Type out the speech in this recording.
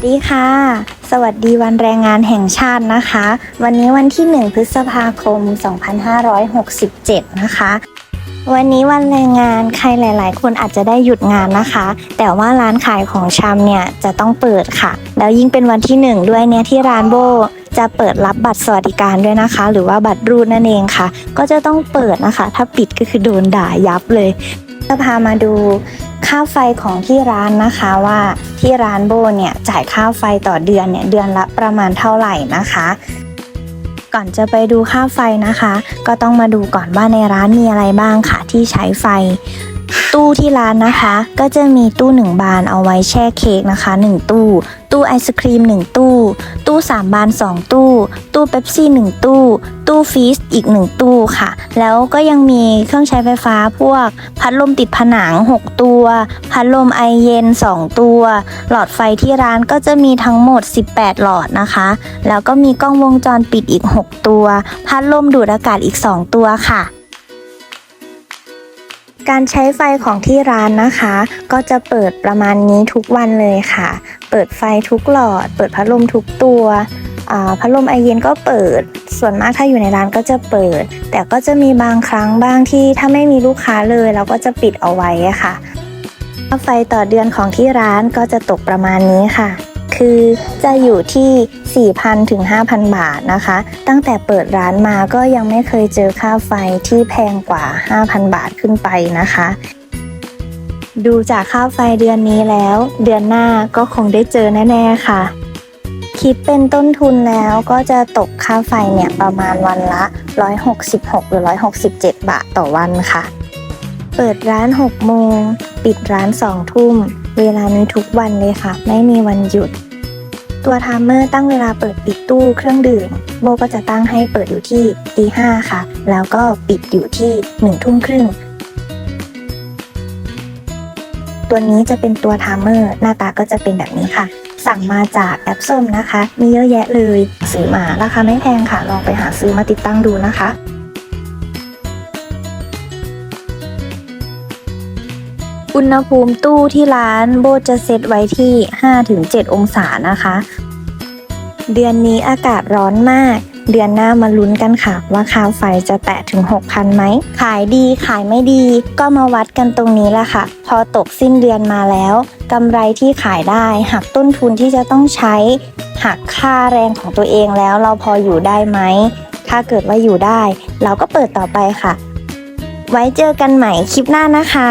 วัสดีค่ะ สวัสดีวันแรงงานแห่งชาตินะคะ วันนี้วันที่ 1 พฤษภาคม 2567 นะคะ วันนี้วันแรงงานใครหลาย ๆ คนอาจจะได้หยุดงานนะคะ แต่ว่าร้านขายของชำเนี่ยจะต้องเปิดค่ะ แล้วยิ่งเป็นวันที่ 1 ด้วยเนี่ยที่ร้านโบจะเปิดรับบัตรสวัสดิการด้วยนะคะ หรือว่าบัตรรูดนั่นเองค่ะ ก็จะต้องเปิดนะคะ ถ้าปิดก็คือโดนด่ายับเลยจะพามาดู ค่าไฟของที่ร้านนะคะว่าที่ร้านโบเนี่ยจ่ายค่าไฟต่อเดือนเนี่ยเดือนละประมาณเท่าไหร่นะคะ ก่อนจะไปดูค่าไฟนะคะ ก็ต้องมาดูก่อนว่าในร้านมีอะไรบ้างค่ะที่ใช้ไฟ ตู้ที่ร้านนะคะ ก็จะมีตู้หนึ่งบานเอาไว้แช่เค้กนะคะหนึ่งตู้ ตู้ไอศครีมหนึ่งตู้ ตู้สามบานสองตู้ ตู้เป๊ปซี่หนึ่งตู้ ตู้ฟีสอีกหนึ่งตู้ค่ะ แล้วก็ยังมีเครื่องใช้ไฟฟ้าพวก พัดลมติดผนัง 6 ตัว พัดลมไอเย็น 2 ตัว หลอดไฟที่ร้านก็จะมีทั้งหมด 18 หลอดนะคะ แล้วก็มีกล้องวงจรปิดอีก 6 ตัว พัดลมดูดอากาศอีก 2 ตัวค่ะ การใช้ไฟของที่ร้านนะคะ ก็จะเปิดประมาณนี้ทุกวันเลยค่ะ เปิดไฟทุกหลอด เปิดพัดลมทุกตัวพัดลมไอเย็นก็เปิด ส่วนมากถ้าอยู่ในร้านก็จะเปิด แต่ก็จะมีบางครั้งบ้างที่ถ้าไม่มีลูกค้าเลยเราก็จะปิดเอาไว้ค่ะ ไฟต่อเดือนของที่ร้านก็จะตกประมาณนี้ค่ะ คือจะอยู่ที่ 4,000 ถึง 5,000 บาทนะคะ ตั้งแต่เปิดร้านมาก็ยังไม่เคยเจอค่าไฟที่แพงกว่า 5,000 บาทขึ้นไปนะคะ ดูจากค่าไฟเดือนนี้แล้ว เดือนหน้าก็คงได้เจอแน่ๆค่ะ คิดเป็นต้นทุนแล้วก็จะตกค่าไฟเนี่ยประมาณวันละ 166 หรือ 167 บาทต่อวันค่ะเปิดร้าน 6 โมง ปิดร้าน 2 ทุ่ม เวลานี้ทุกวันเลยค่ะ ไม่มีวันหยุด ตัวไทม์เมอร์ตั้งเวลาเปิดปิดตู้เครื่องดื่ม โบก็จะตั้งให้เปิดอยู่ที่ตีห้าค่ะ แล้วก็ปิดอยู่ที่หนึ่งทุ่มครึ่ง ตัวนี้จะเป็นตัวไทม์เมอร์หน้าตาก็จะเป็นแบบนี้ค่ะ สั่งมาจากแอปส้มนะคะ มีเยอะแยะเลย ซื้อมาราคาไม่แพงค่ะ ลองไปหาซื้อมาติดตั้งดูนะคะ อุณหภูมิตู้ที่ร้านโบจะเซตไว้ที่ 5-7 องศานะคะ เดือนนี้อากาศร้อนมาก เดือนหน้ามาลุ้นกันค่ะ ว่าค่าไฟจะแตะถึง 6,000ไหม ขายดีขายไม่ดี ก็มาวัดกันตรงนี้แหละค่ะ พอตกสิ้นเดือนมาแล้วกำไรที่ขายได้หักต้นทุนที่จะต้องใช้ หักค่าแรงของตัวเองแล้วเราพออยู่ได้ไหม ถ้าเกิดว่าอยู่ได้ เราก็เปิดต่อไปค่ะ ไว้เจอกันใหม่คลิปหน้านะคะ